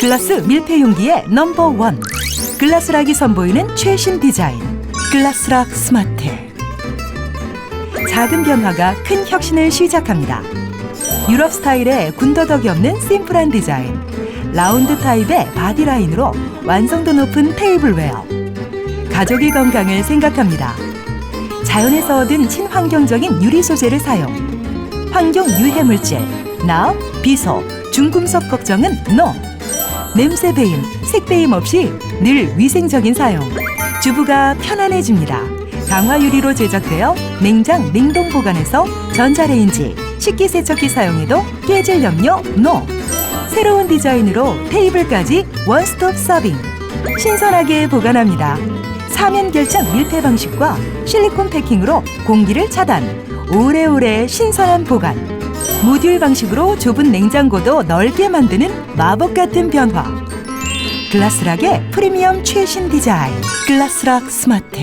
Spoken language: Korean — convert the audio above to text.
글라스 밀폐 용기의 넘버 원. 글라스락이 선보이는 최신 디자인. 글라스락 스마트. 작은 변화가 큰 혁신을 시작합니다. 유럽 스타일의 군더더기 없는 심플한 디자인. 라운드 타입의 바디라인으로 완성도 높은 테이블 웨어. 가족의 건강을 생각합니다. 자연에서 얻은 친환경적인 유리 소재를 사용. 환경 유해 물질, 납, 비소, 중금속 걱정은 NO. 냄새 배임, 색 배임 없이 늘 위생적인 사용. 주부가 편안해집니다. 강화 유리로 제작되어 냉장, 냉동 보관해서 전자레인지, 식기세척기 사용해도 깨질 염려 NO. 새로운 디자인으로 테이블까지 원스톱 서빙. 신선하게 보관합니다. 사면 결착 밀폐 방식과 실리콘 패킹으로 공기를 차단. 오래오래 신선한 보관. 모듈 방식으로 좁은 냉장고도 넓게 만드는 마법 같은 변화. 글라스락의 프리미엄 최신 디자인. 글라스락 스마트.